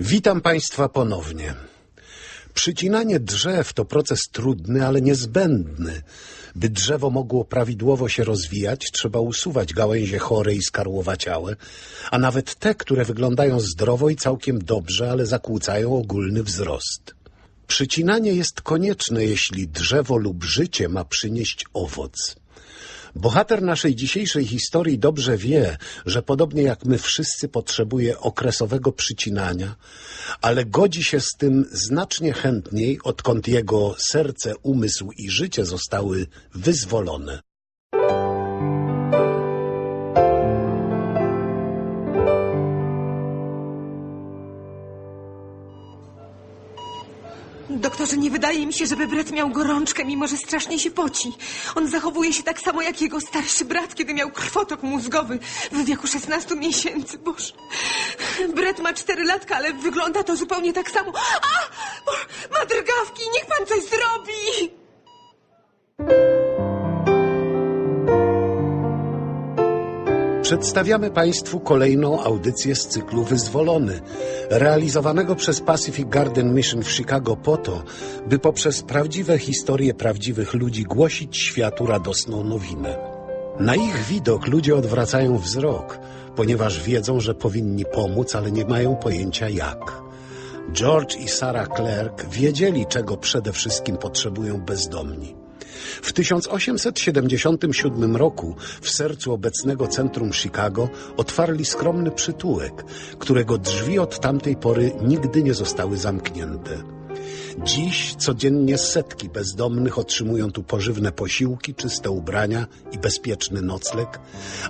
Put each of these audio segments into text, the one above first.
Witam Państwa ponownie. Przycinanie drzew to proces trudny, ale niezbędny. By drzewo mogło prawidłowo się rozwijać, trzeba usuwać gałęzie chore i skarłowaciałe, a nawet te, które wyglądają zdrowo i całkiem dobrze, ale zakłócają ogólny wzrost. Przycinanie jest konieczne, jeśli drzewo lub życie ma przynieść owoc. Bohater naszej dzisiejszej historii dobrze wie, że podobnie jak my wszyscy potrzebuje okresowego przycinania, ale godzi się z tym znacznie chętniej, odkąd jego serce, umysł i życie zostały wyzwolone. Doktorze, nie wydaje mi się, żeby Brett miał gorączkę, mimo że strasznie się poci. On zachowuje się tak samo jak jego starszy brat, kiedy miał krwotok mózgowy w wieku 16 miesięcy. Boże. Brett ma 4 latka, ale wygląda to zupełnie tak samo. A! Ma drgawki, niech pan coś zrobi! Przedstawiamy Państwu kolejną audycję z cyklu Wyzwolony, realizowanego przez Pacific Garden Mission w Chicago po to, by poprzez prawdziwe historie prawdziwych ludzi głosić światu radosną nowinę. Na ich widok ludzie odwracają wzrok, ponieważ wiedzą, że powinni pomóc, ale nie mają pojęcia jak. George i Sarah Clark wiedzieli, czego przede wszystkim potrzebują bezdomni. W 1877 roku w sercu obecnego centrum Chicago otwarli skromny przytułek, którego drzwi od tamtej pory nigdy nie zostały zamknięte. Dziś codziennie setki bezdomnych otrzymują tu pożywne posiłki, czyste ubrania i bezpieczny nocleg,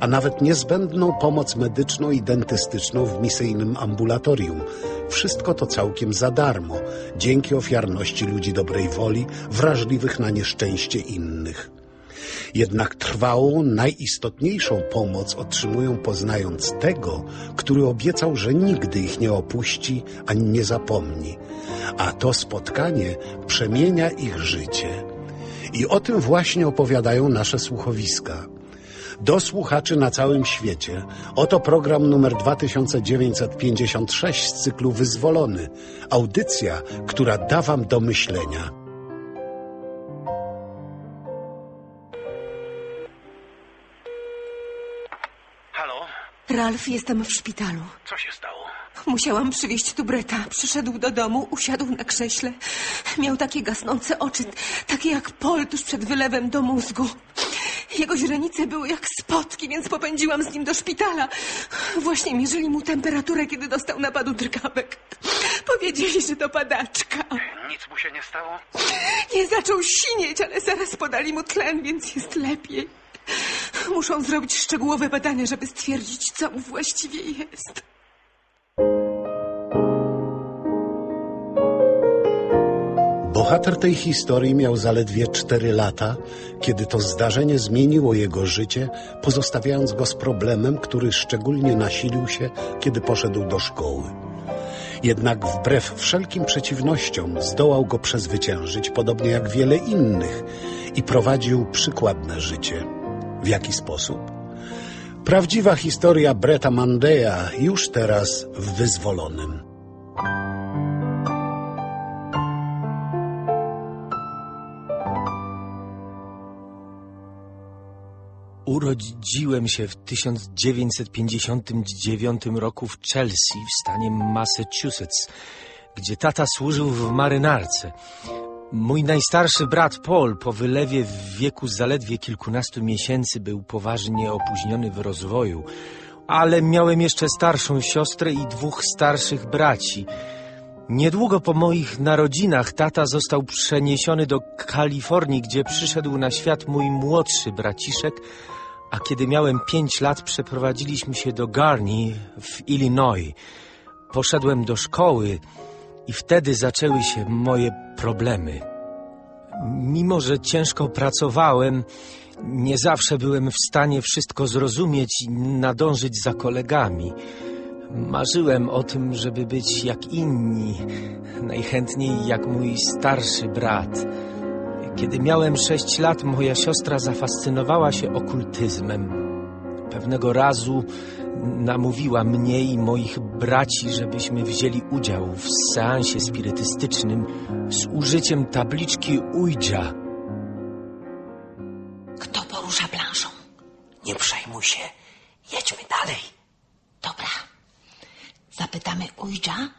a nawet niezbędną pomoc medyczną i dentystyczną w misyjnym ambulatorium. Wszystko to całkiem za darmo, dzięki ofiarności ludzi dobrej woli, wrażliwych na nieszczęście innych. Jednak trwałą, najistotniejszą pomoc otrzymują poznając tego, który obiecał, że nigdy ich nie opuści ani nie zapomni. A to spotkanie przemienia ich życie. I o tym właśnie opowiadają nasze słuchowiska. Do słuchaczy na całym świecie. Oto program numer 2956 z cyklu Wyzwolony. Audycja, która da wam do myślenia. Ralf, jestem w szpitalu. Co się stało? Musiałam przywieźć tu Breta. Przyszedł do domu, usiadł na krześle. Miał takie gasnące oczy, takie jak pol tuż przed wylewem do mózgu. Jego źrenice były jak spotki, więc popędziłam z nim do szpitala. Właśnie mierzyli mu temperaturę, kiedy dostał napadu drgawek. Powiedzieli, że to padaczka. Nic mu się nie stało? Nie zaczął sinieć, ale zaraz podali mu tlen, więc jest lepiej. Muszą zrobić szczegółowe badania, żeby stwierdzić, co mu właściwie jest. Bohater tej historii miał zaledwie cztery lata, kiedy to zdarzenie zmieniło jego życie, pozostawiając go z problemem, który szczególnie nasilił się, kiedy poszedł do szkoły. Jednak wbrew wszelkim przeciwnościom zdołał go przezwyciężyć, podobnie jak wiele innych, i prowadził przykładne życie. W jaki sposób? Prawdziwa historia Breta Mandeya już teraz w Wyzwolonym. Urodziłem się w 1959 roku w Chelsea w stanie Massachusetts, gdzie tata służył w marynarce. Mój najstarszy brat Paul po wylewie w wieku zaledwie kilkunastu miesięcy był poważnie opóźniony w rozwoju, ale miałem jeszcze starszą siostrę i dwóch starszych braci. Niedługo po moich narodzinach tata został przeniesiony do Kalifornii, gdzie przyszedł na świat mój młodszy braciszek, a kiedy miałem pięć lat przeprowadziliśmy się do Garni w Illinois. Poszedłem do szkoły i wtedy zaczęły się moje problemy. Mimo, że ciężko pracowałem, nie zawsze byłem w stanie wszystko zrozumieć i nadążyć za kolegami. Marzyłem o tym, żeby być jak inni, najchętniej jak mój starszy brat. Kiedy miałem sześć lat, moja siostra zafascynowała się okultyzmem. Pewnego razu namówiła mnie i moich braci, żebyśmy wzięli udział w seansie spirytystycznym z użyciem tabliczki Ouija. Kto porusza planszą? Nie przejmuj się. Jedźmy dalej. Dobra. Zapytamy Ujja,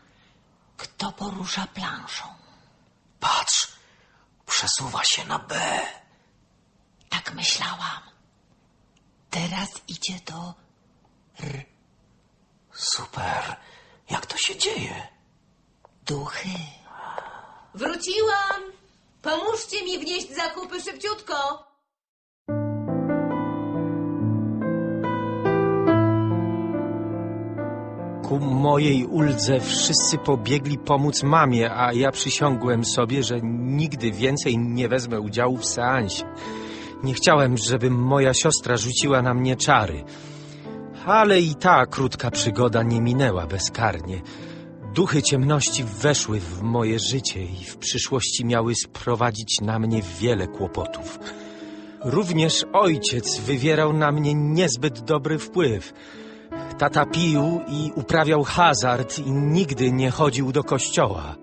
kto porusza planszą. Patrz, przesuwa się na B. Tak myślałam. Teraz idzie do Super. Jak to się dzieje? duchy. Wróciłam! Pomóżcie mi wnieść zakupy szybciutko! Ku mojej uldze wszyscy pobiegli pomóc mamie, a ja przysiągłem sobie, że nigdy więcej nie wezmę udziału w seansie. Nie chciałem, żeby moja siostra rzuciła na mnie czary. Ale i ta krótka przygoda nie minęła bezkarnie. Duchy ciemności weszły w moje życie i w przyszłości miały sprowadzić na mnie wiele kłopotów. Również ojciec wywierał na mnie niezbyt dobry wpływ. Tata pił i uprawiał hazard i nigdy nie chodził do kościoła.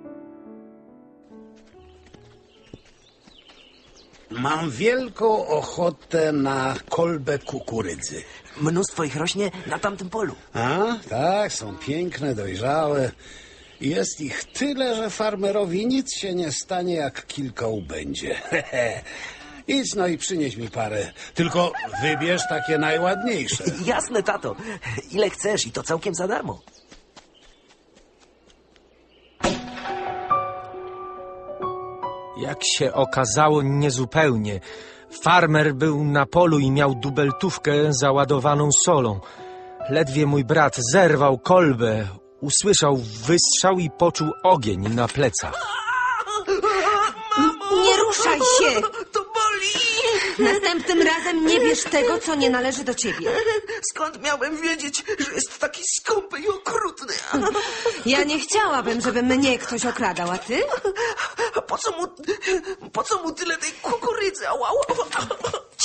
Mam wielką ochotę na kolbę kukurydzy. Mnóstwo ich rośnie na tamtym polu. A, tak, są piękne, dojrzałe. Jest ich tyle, że farmerowi nic się nie stanie, jak kilka ubędzie. Idź no i przynieś mi parę. Tylko wybierz takie najładniejsze. Jasne, tato. Ile chcesz i to całkiem za darmo. Jak się okazało, niezupełnie. Farmer był na polu i miał dubeltówkę załadowaną solą. Ledwie mój brat zerwał kolbę, usłyszał wystrzał i poczuł ogień na plecach. Nie ruszaj się! Następnym razem nie bierz tego, co nie należy do ciebie. Skąd miałem wiedzieć, że jest taki skąpy i okrutny? Ja nie chciałabym, żeby mnie ktoś okradał, a ty? A po co mu, po co mu tyle tej kukurydzy? Ała, ała.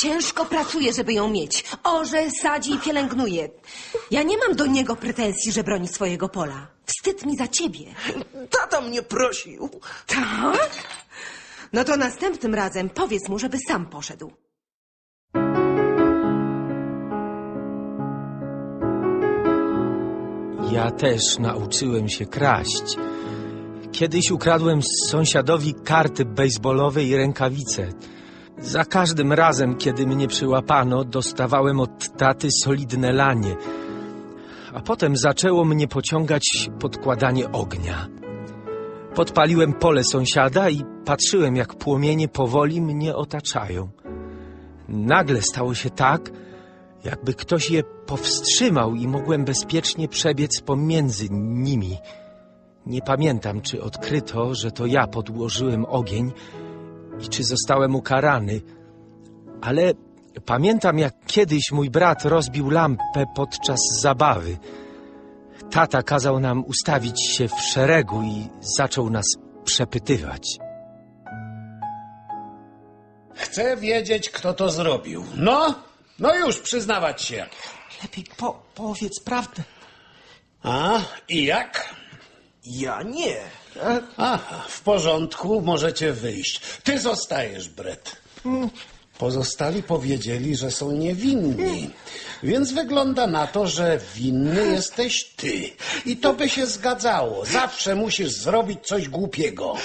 Ciężko pracuje, żeby ją mieć. Orze, sadzi i pielęgnuje. Ja nie mam do niego pretensji, że broni swojego pola. Wstyd mi za ciebie. Tata mnie prosił. Tak? No to następnym razem powiedz mu, żeby sam poszedł. Ja też nauczyłem się kraść. Kiedyś ukradłem sąsiadowi karty bejsbolowe i rękawice. Za każdym razem, kiedy mnie przyłapano, dostawałem od taty solidne lanie. A potem zaczęło mnie pociągać podkładanie ognia. Podpaliłem pole sąsiada i patrzyłem, jak płomienie powoli mnie otaczają. Nagle stało się tak, jakby ktoś je powstrzymał i mogłem bezpiecznie przebiec pomiędzy nimi. Nie pamiętam, czy odkryto, że to ja podłożyłem ogień i czy zostałem ukarany, ale pamiętam, jak kiedyś mój brat rozbił lampę podczas zabawy. Tata kazał nam ustawić się w szeregu i zaczął nas przepytywać. Chcę wiedzieć, kto to zrobił. No, no już, przyznawać się. Lepiej po, powiedz prawdę. A, i jak? Ja nie. Aha, w porządku, możecie wyjść. Ty zostajesz, Brett. Pozostali powiedzieli, że są niewinni. Więc wygląda na to, że winny jesteś ty. I to by się zgadzało. Zawsze musisz zrobić coś głupiego.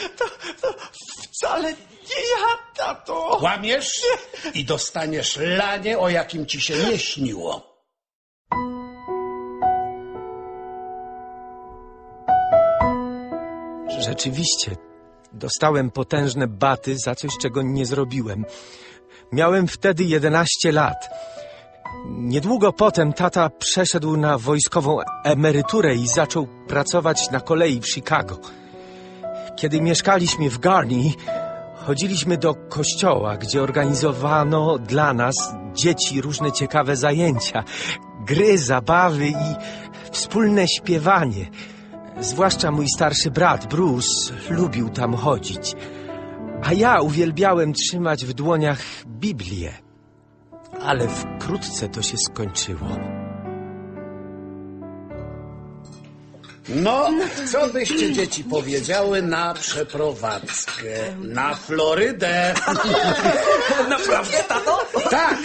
Wcale nie ja, tato. Kłamiesz i dostaniesz lanie, o jakim ci się nie śniło. Rzeczywiście, dostałem potężne baty za coś, czego nie zrobiłem. Miałem wtedy 11 lat. Niedługo potem tata przeszedł na wojskową emeryturę i zaczął pracować na kolei w Chicago. Kiedy mieszkaliśmy w Garni, chodziliśmy do kościoła, gdzie organizowano dla nas, dzieci, różne ciekawe zajęcia, gry, zabawy i wspólne śpiewanie. Zwłaszcza mój starszy brat, Bruce, lubił tam chodzić. A ja uwielbiałem trzymać w dłoniach Biblię. Ale wkrótce to się skończyło. No, co byście dzieci powiedziały na przeprowadzkę? Na Florydę! Naprawdę, tato? Tak!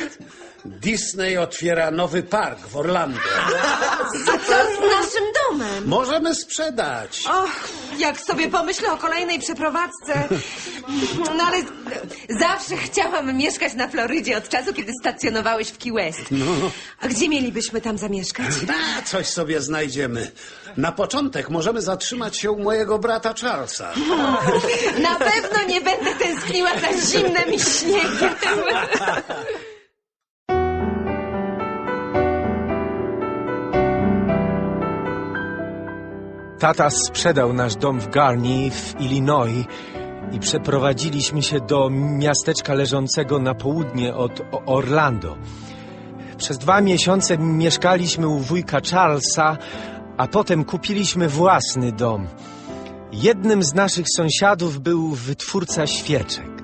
Disney otwiera nowy park w Orlando. Co z naszym domem? Możemy sprzedać. Och, jak sobie pomyślę o kolejnej przeprowadzce. No ale zawsze chciałam mieszkać na Florydzie od czasu, kiedy stacjonowałeś w Key West. A gdzie mielibyśmy tam zamieszkać? Na coś sobie znajdziemy. Na początek możemy zatrzymać się u mojego brata Charlesa. Na pewno nie będę tęskniła za zimnem i śniegiem. Tata sprzedał nasz dom w Garni w Illinois i przeprowadziliśmy się do miasteczka leżącego na południe od Orlando. Przez dwa miesiące mieszkaliśmy u wujka Charlesa, a potem kupiliśmy własny dom. Jednym z naszych sąsiadów był wytwórca świeczek.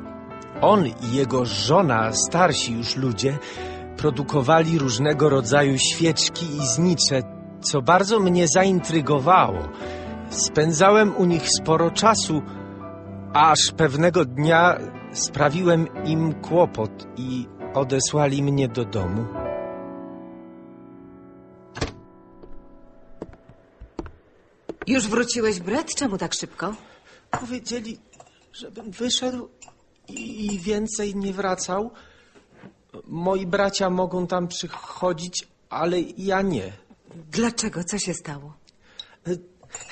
On i jego żona, starsi już ludzie, produkowali różnego rodzaju świeczki i znicze, co bardzo mnie zaintrygowało. Spędzałem u nich sporo czasu, aż pewnego dnia sprawiłem im kłopot i odesłali mnie do domu. Już wróciłeś, Brett? Czemu tak szybko? Powiedzieli, żebym wyszedł i więcej nie wracał. Moi bracia mogą tam przychodzić, ale ja nie. Dlaczego? Co się stało?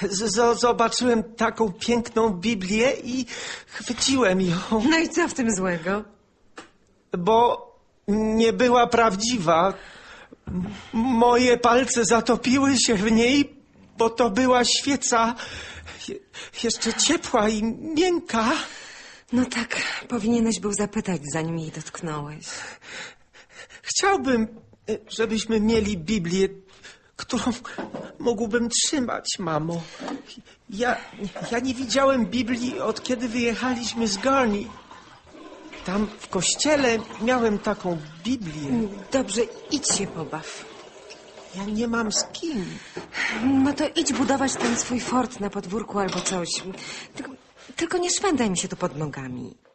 Z- z- zobaczyłem taką piękną Biblię i chwyciłem ją, No i co w tym złego? bo nie była prawdziwa. M- Moje palce zatopiły się w niej, bo to była świeca je- jeszcze ciepła i miękka. No tak, powinieneś był zapytać, zanim jej dotknąłeś. Chciałbym, e, żebyśmy mieli Biblię, którą mógłbym trzymać, mamo. Ja, ja nie widziałem Biblii od kiedy wyjechaliśmy z Garni. Tam w kościele miałem taką Biblię. Dobrze, idź się pobaw. Ja nie mam z kim. No to idź budować ten swój fort na podwórku albo coś. Tylko, tylko nie szwendaj mi się tu pod nogami.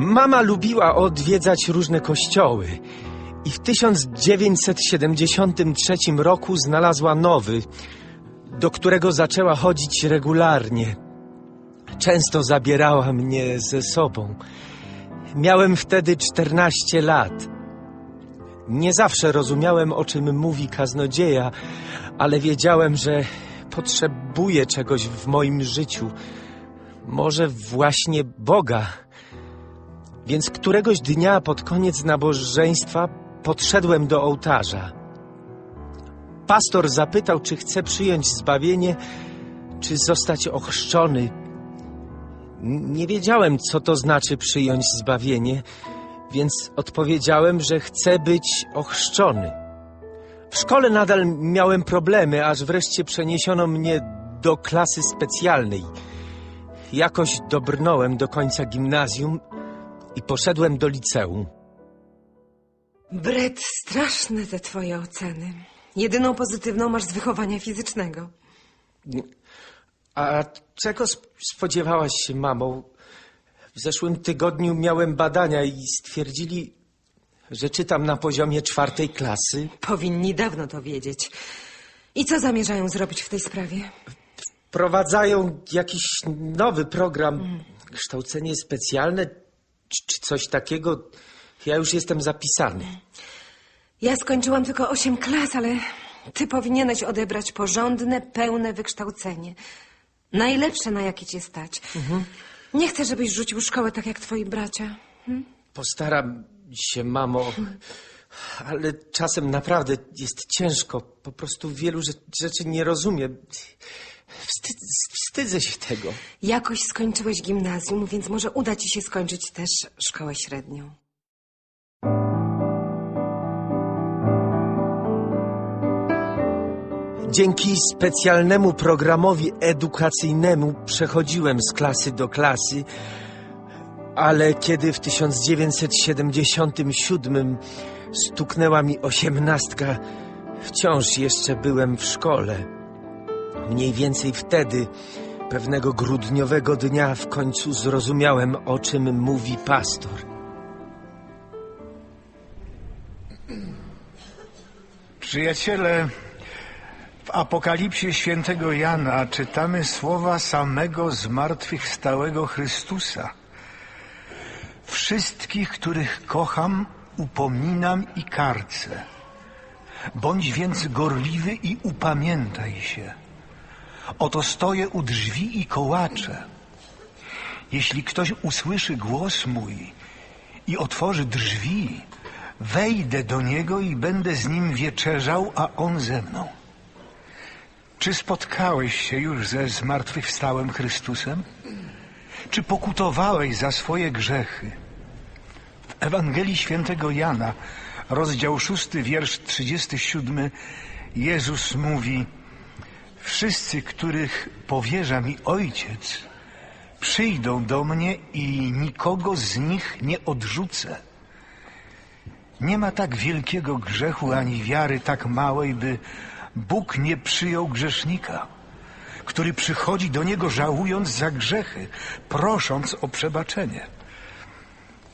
Mama lubiła odwiedzać różne kościoły i w 1973 roku znalazła nowy, do którego zaczęła chodzić regularnie. Często zabierała mnie ze sobą. Miałem wtedy 14 lat. Nie zawsze rozumiałem, o czym mówi kaznodzieja, ale wiedziałem, że potrzebuję czegoś w moim życiu. Może właśnie Boga. Więc któregoś dnia pod koniec nabożeństwa podszedłem do ołtarza. Pastor zapytał, czy chcę przyjąć zbawienie, czy zostać ochrzczony. Nie wiedziałem, co to znaczy przyjąć zbawienie, więc odpowiedziałem, że chcę być ochrzczony. W szkole nadal miałem problemy, aż wreszcie przeniesiono mnie do klasy specjalnej. Jakoś dobrnąłem do końca gimnazjum i poszedłem do liceum. Brett, straszne te twoje oceny. Jedyną pozytywną masz z wychowania fizycznego. A czego sp- spodziewałaś się, mamo? W zeszłym tygodniu miałem badania i stwierdzili, że czytam na poziomie czwartej klasy. Powinni dawno to wiedzieć. I co zamierzają zrobić w tej sprawie? Prowadzają jakiś nowy program, kształcenie specjalne czy, czy coś takiego. Ja już jestem zapisany. Ja skończyłam tylko osiem klas, ale ty powinieneś odebrać porządne, pełne wykształcenie. Najlepsze, na jakie cię stać. Nie chcę, żebyś rzucił szkołę tak jak twoi bracia. Postaram się, mamo, ale czasem naprawdę jest ciężko. Po prostu wielu rze- rzeczy nie rozumiem. Wstyd, wstydzę się tego. Jakoś skończyłeś gimnazjum, więc może uda ci się skończyć też szkołę średnią. Dzięki specjalnemu programowi edukacyjnemu przechodziłem z klasy do klasy, Ale kiedy w 1977 stuknęła mi osiemnastka, wciąż jeszcze byłem w szkole. Mniej więcej wtedy, pewnego grudniowego dnia, w końcu zrozumiałem, o czym mówi pastor. Przyjaciele, w Apokalipsie świętego Jana czytamy słowa samego zmartwychwstałego Chrystusa. Wszystkich, których kocham, upominam i karcę. Bądź więc gorliwy i upamiętaj się. Oto stoję u drzwi i kołaczę. Jeśli ktoś usłyszy głos mój i otworzy drzwi, wejdę do niego i będę z nim wieczerzał, a on ze mną. Czy spotkałeś się już ze zmartwychwstałym Chrystusem? Czy pokutowałeś za swoje grzechy? W Ewangelii Świętego Jana, rozdział 6, wiersz 37, Jezus mówi: Wszyscy, których powierza mi Ojciec, przyjdą do mnie i nikogo z nich nie odrzucę. Nie ma tak wielkiego grzechu ani wiary tak małej, by Bóg nie przyjął grzesznika, który przychodzi do Niego żałując za grzechy, prosząc o przebaczenie.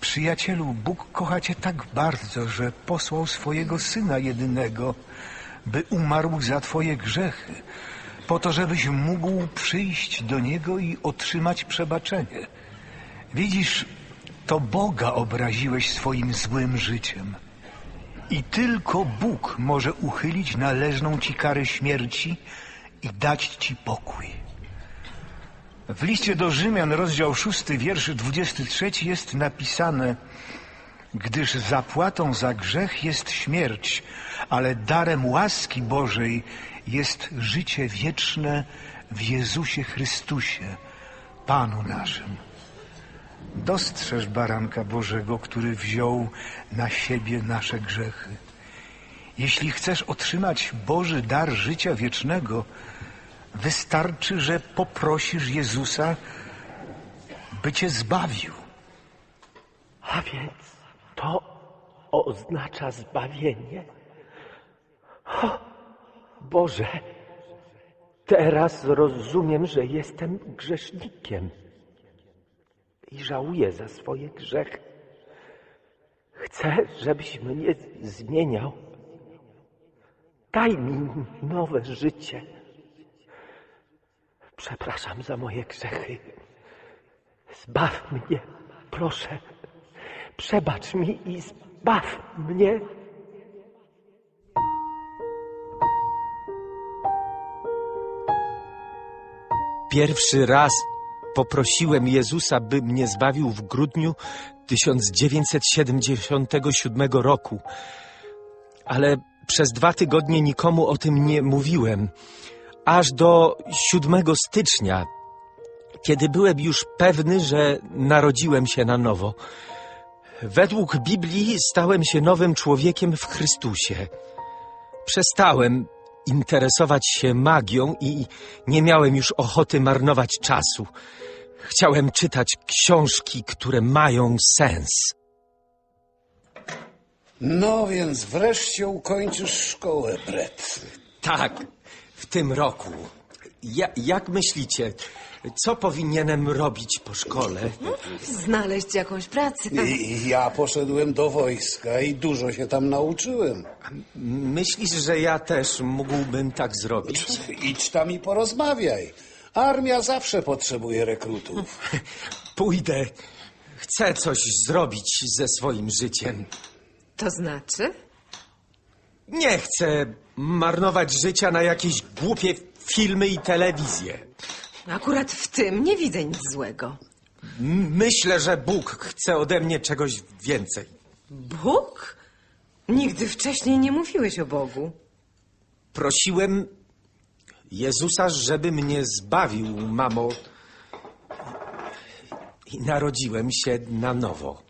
Przyjacielu, Bóg kocha Cię tak bardzo, że posłał swojego Syna jedynego, by umarł za Twoje grzechy, po to, żebyś mógł przyjść do Niego i otrzymać przebaczenie. Widzisz, to Boga obraziłeś swoim złym życiem. I tylko Bóg może uchylić należną ci karę śmierci i dać ci pokój. W liście do Rzymian, rozdział 6, wiersz 23 jest napisane Gdyż zapłatą za grzech jest śmierć, ale darem łaski Bożej jest życie wieczne w Jezusie Chrystusie, Panu naszym. Dostrzeż baranka Bożego, który wziął na siebie nasze grzechy. Jeśli chcesz otrzymać Boży dar życia wiecznego, wystarczy, że poprosisz Jezusa, by cię zbawił. A więc to oznacza zbawienie. Boże, teraz rozumiem, że jestem grzesznikiem i żałuję za swoje grzechy. Chcę, żebyś mnie zmieniał. Daj mi nowe życie. Przepraszam za moje grzechy. Zbaw mnie, proszę. Przebacz mi i zbaw mnie. Pierwszy raz poprosiłem Jezusa, by mnie zbawił w grudniu 1977 roku. Ale przez dwa tygodnie nikomu o tym nie mówiłem. Aż do 7 stycznia, kiedy byłem już pewny, że narodziłem się na nowo. Według Biblii stałem się nowym człowiekiem w Chrystusie. Przestałem interesować się magią i nie miałem już ochoty marnować czasu. Chciałem czytać książki, które mają sens. No więc wreszcie ukończysz szkołę, Brett. Tak, w tym roku. Ja, jak myślicie, co powinienem robić po szkole? Znaleźć jakąś pracę. I ja poszedłem do wojska i dużo się tam nauczyłem. Myślisz, że ja też mógłbym tak zrobić? Idź tam i porozmawiaj. Armia zawsze potrzebuje rekrutów. Pójdę. Chcę coś zrobić ze swoim życiem. To znaczy? Nie chcę marnować życia na jakieś głupie filmy i telewizję. Akurat w tym nie widzę nic złego. M- Myślę, że Bóg chce ode mnie czegoś więcej. Bóg? Nigdy wcześniej nie mówiłeś o Bogu. Prosiłem Jezusa, żeby mnie zbawił, mamo. I narodziłem się na nowo.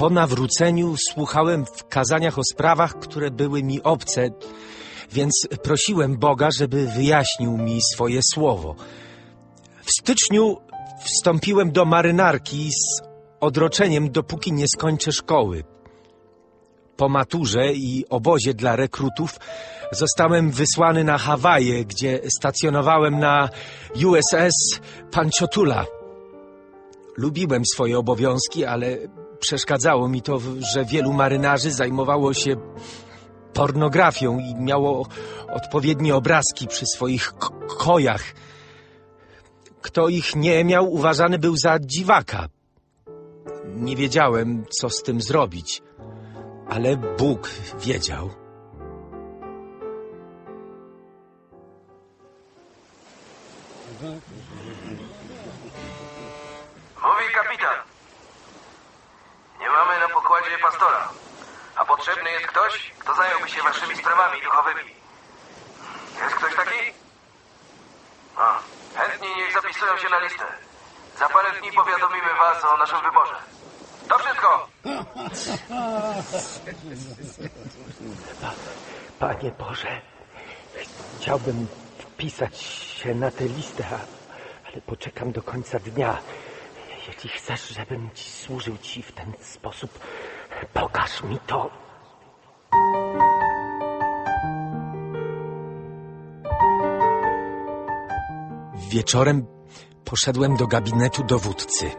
Po nawróceniu słuchałem w kazaniach o sprawach, które były mi obce. więc prosiłem Boga, żeby wyjaśnił mi swoje słowo. W styczniu wstąpiłem do marynarki z odroczeniem, dopóki nie skończę szkoły. Po maturze i obozie dla rekrutów zostałem wysłany na Hawaje, gdzie stacjonowałem na USS Panchotula. Lubiłem swoje obowiązki, ale przeszkadzało mi to, że wielu marynarzy zajmowało się pornografią i miało odpowiednie obrazki przy swoich kojach. Kto ich nie miał, uważany był za dziwaka. Nie wiedziałem, co z tym zrobić, ale Bóg wiedział. Mówi kapitan. Nie mamy na pokładzie pastora. A potrzebny jest ktoś, kto zająłby się waszymi sprawami duchowymi. Jest ktoś taki? No, chętni niech zapisują się na listę. Za parę dni powiadomimy was o naszym wyborze. To wszystko! Panie Boże, chciałbym wpisać się na tę listę, a- ale poczekam do końca dnia. Jeśli chcesz, żebym ci służył ci w ten sposób, pokaż mi to. Wieczorem poszedłem do gabinetu dowódcy.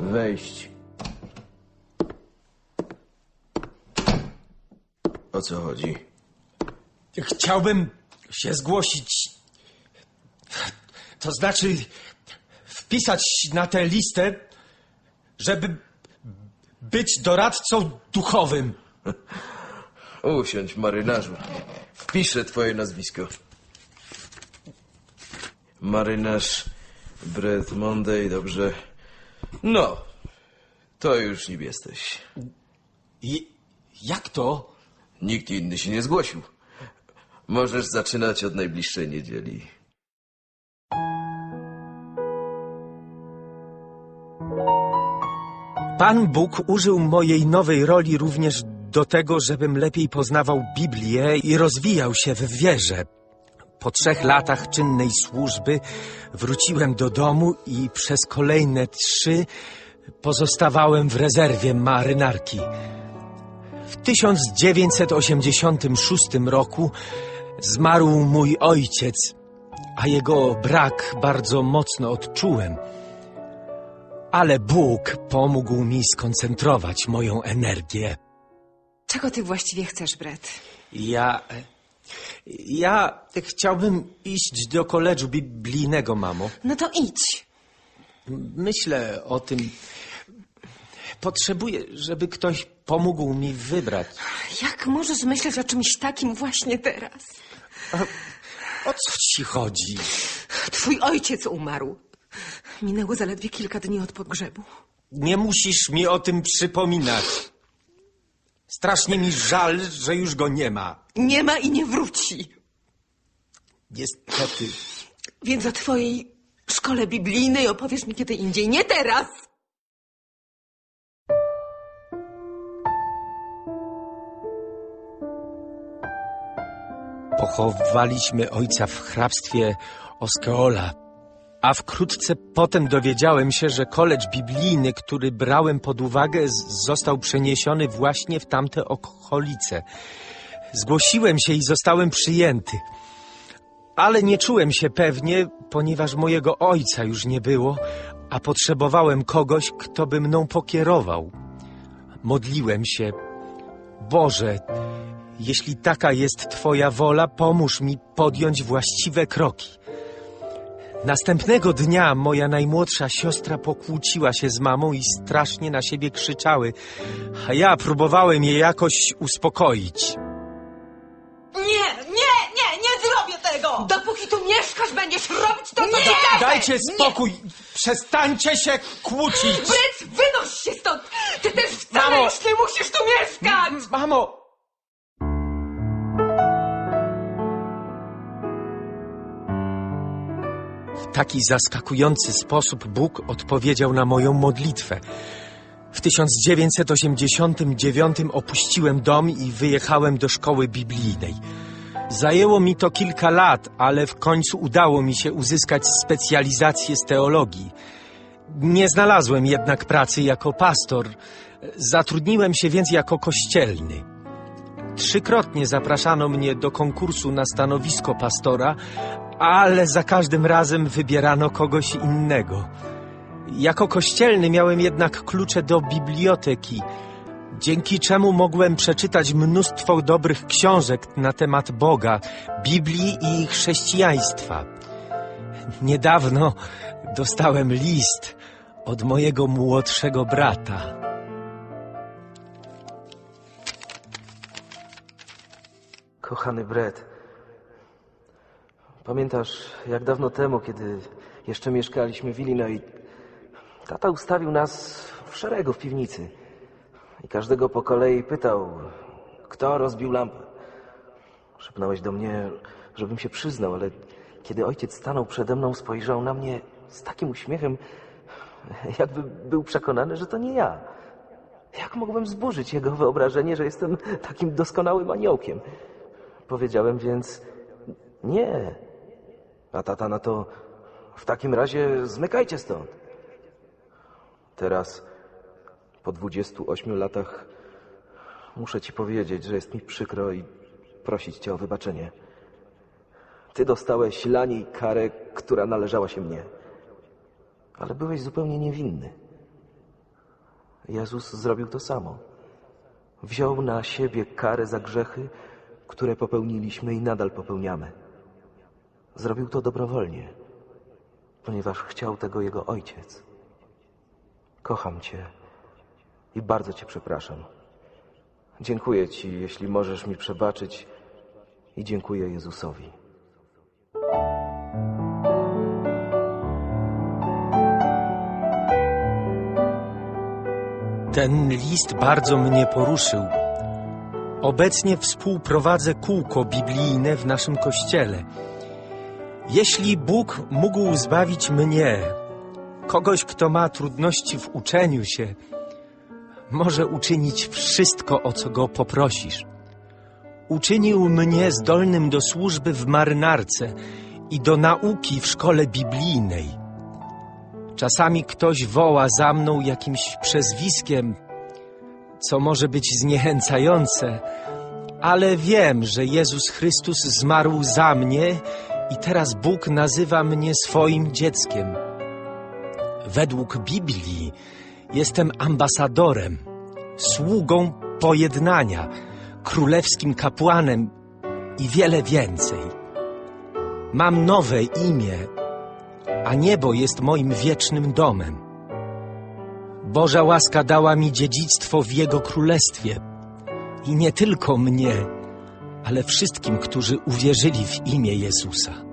Wejść. O co chodzi? Chciałbym się zgłosić. To znaczy, wpisać na tę listę, żeby być doradcą duchowym. Usiądź, marynarzu. Wpiszę twoje nazwisko. Marynarz Brett Monday, dobrze. No, to już nim jesteś. I jak to? Nikt inny się nie zgłosił. Możesz zaczynać od najbliższej niedzieli. Pan Bóg użył mojej nowej roli również do tego, żebym lepiej poznawał Biblię i rozwijał się w wierze. Po trzech latach czynnej służby wróciłem do domu i przez kolejne trzy pozostawałem w rezerwie marynarki. W 1986 roku zmarł mój ojciec, a jego brak bardzo mocno odczułem. Ale Bóg pomógł mi skoncentrować moją energię. Czego ty właściwie chcesz, Brett? Ja. Ja chciałbym iść do koledżu biblijnego, mamo. No to idź. Myślę o tym. Potrzebuję, żeby ktoś pomógł mi wybrać. Jak możesz myśleć o czymś takim właśnie teraz? O co ci chodzi? Twój ojciec umarł. Minęło zaledwie kilka dni od pogrzebu. Nie musisz mi o tym przypominać. Strasznie mi żal, że już go nie ma. Nie ma i nie wróci. Niestety. Więc o twojej szkole biblijnej opowiesz mi kiedy indziej, nie teraz! Pochowaliśmy ojca w hrabstwie Osceola, a wkrótce potem dowiedziałem się, że koledż biblijny, który brałem pod uwagę, został przeniesiony właśnie w tamte okolice. Zgłosiłem się i zostałem przyjęty. Ale nie czułem się pewnie, ponieważ mojego ojca już nie było, a potrzebowałem kogoś, kto by mną pokierował. Modliłem się, Boże, jeśli taka jest Twoja wola, pomóż mi podjąć właściwe kroki. Następnego dnia moja najmłodsza siostra pokłóciła się z mamą i strasznie na siebie krzyczały, a ja próbowałem je jakoś uspokoić. Nie, nie, nie, nie zrobię tego! Dopóki tu mieszkasz, będziesz robić to, co Nie! ci każę! Dajcie spokój! Przestańcie się kłócić! Brett, wynoś się stąd! Ty też wcale Mamo! już nie musisz tu mieszkać! Mamo! Taki zaskakujący sposób Bóg odpowiedział na moją modlitwę. W 1989 opuściłem dom i wyjechałem do szkoły biblijnej. Zajęło mi to kilka lat, ale w końcu udało mi się uzyskać specjalizację z teologii. Nie znalazłem jednak pracy jako pastor. Zatrudniłem się więc jako kościelny. Trzykrotnie zapraszano mnie do konkursu na stanowisko pastora, ale za każdym razem wybierano kogoś innego. Jako kościelny miałem jednak klucze do biblioteki, dzięki czemu mogłem przeczytać mnóstwo dobrych książek na temat Boga, Biblii i chrześcijaństwa. Niedawno dostałem list od mojego młodszego brata. Kochany Brett, pamiętasz, jak dawno temu, kiedy jeszcze mieszkaliśmy w Illinois, tata ustawił nas w szeregu w piwnicy i każdego po kolei pytał, kto rozbił lampę. Szepnąłeś do mnie, żebym się przyznał, ale kiedy ojciec stanął przede mną, spojrzał na mnie z takim uśmiechem, jakby był przekonany, że to nie ja. Jak mogłem zburzyć jego wyobrażenie, że jestem takim doskonałym aniołkiem? Powiedziałem więc nie. A tata na to w takim razie zmykajcie stąd. Teraz, po 28 latach, muszę ci powiedzieć, że jest mi przykro i prosić cię o wybaczenie. Ty dostałeś lani karę, która należała się mnie. Ale byłeś zupełnie niewinny. Jezus zrobił to samo. Wziął na siebie karę za grzechy, które popełniliśmy i nadal popełniamy. Zrobił to dobrowolnie, ponieważ chciał tego jego ojciec. Kocham cię i bardzo cię przepraszam. Dziękuję ci, jeśli możesz mi przebaczyć i dziękuję Jezusowi. Ten list bardzo mnie poruszył. Obecnie współprowadzę kółko biblijne w naszym kościele. Jeśli Bóg mógł zbawić mnie, kogoś, kto ma trudności w uczeniu się, może uczynić wszystko, o co go poprosisz. Uczynił mnie zdolnym do służby w marynarce i do nauki w szkole biblijnej. Czasami ktoś woła za mną jakimś przezwiskiem, co może być zniechęcające, ale wiem, że Jezus Chrystus zmarł za mnie i teraz Bóg nazywa mnie swoim dzieckiem. Według Biblii jestem ambasadorem, sługą pojednania, królewskim kapłanem i wiele więcej. Mam nowe imię, a niebo jest moim wiecznym domem. Boża łaska dała mi dziedzictwo w Jego królestwie. I nie tylko mnie, ale wszystkim, którzy uwierzyli w imię Jezusa.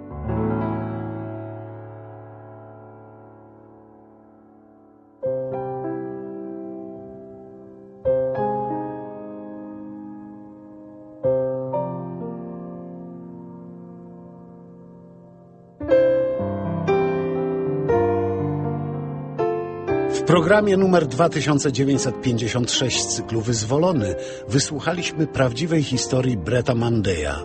Programie numer 2956 z cyklu Wyzwolony wysłuchaliśmy prawdziwej historii Bretta Mandeya.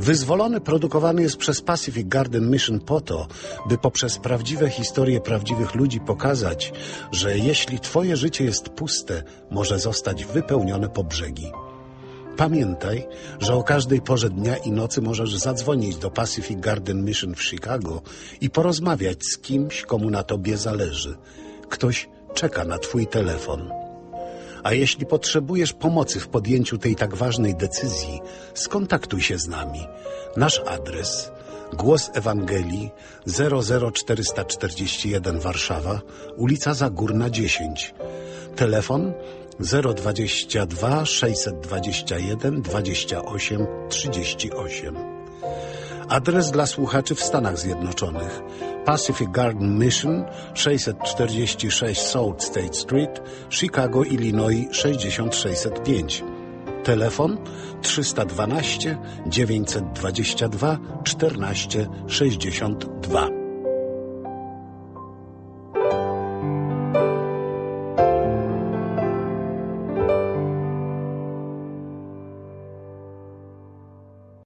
Wyzwolony produkowany jest przez Pacific Garden Mission po to, by poprzez prawdziwe historie prawdziwych ludzi pokazać, że jeśli twoje życie jest puste, może zostać wypełnione po brzegi. Pamiętaj, że o każdej porze dnia i nocy możesz zadzwonić do Pacific Garden Mission w Chicago i porozmawiać z kimś, komu na tobie zależy. Ktoś czeka na twój telefon. A jeśli potrzebujesz pomocy w podjęciu tej tak ważnej decyzji, skontaktuj się z nami. Nasz adres Głos Ewangelii 00441 Warszawa, ulica Zagórna 10. Telefon 022 621 28 38. Adres dla słuchaczy w Stanach Zjednoczonych. Pacific Garden Mission 646 South State Street, Chicago, Illinois 6605. Telefon 312 922 14 62.